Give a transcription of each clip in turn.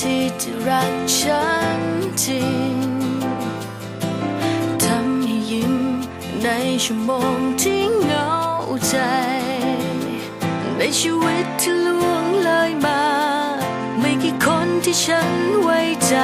ที่จะรักฉันจริงทำให้ยิ้มในชั่วโมงที่เหงาใจ ในชีวิตที่ล่วงเลยมา ไม่กี่คนที่ฉันไว้ใจ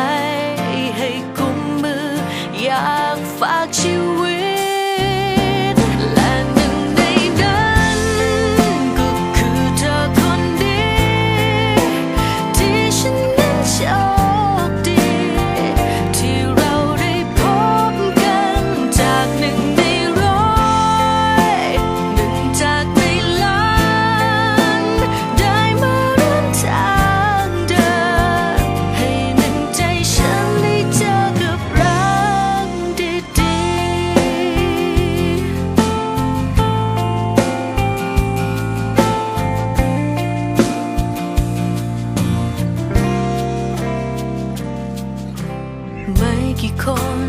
คน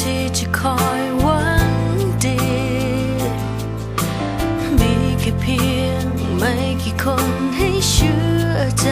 ที่จะคอยหวังดี มีแค่เพียงไม่กี่คนให้เชื่อใจ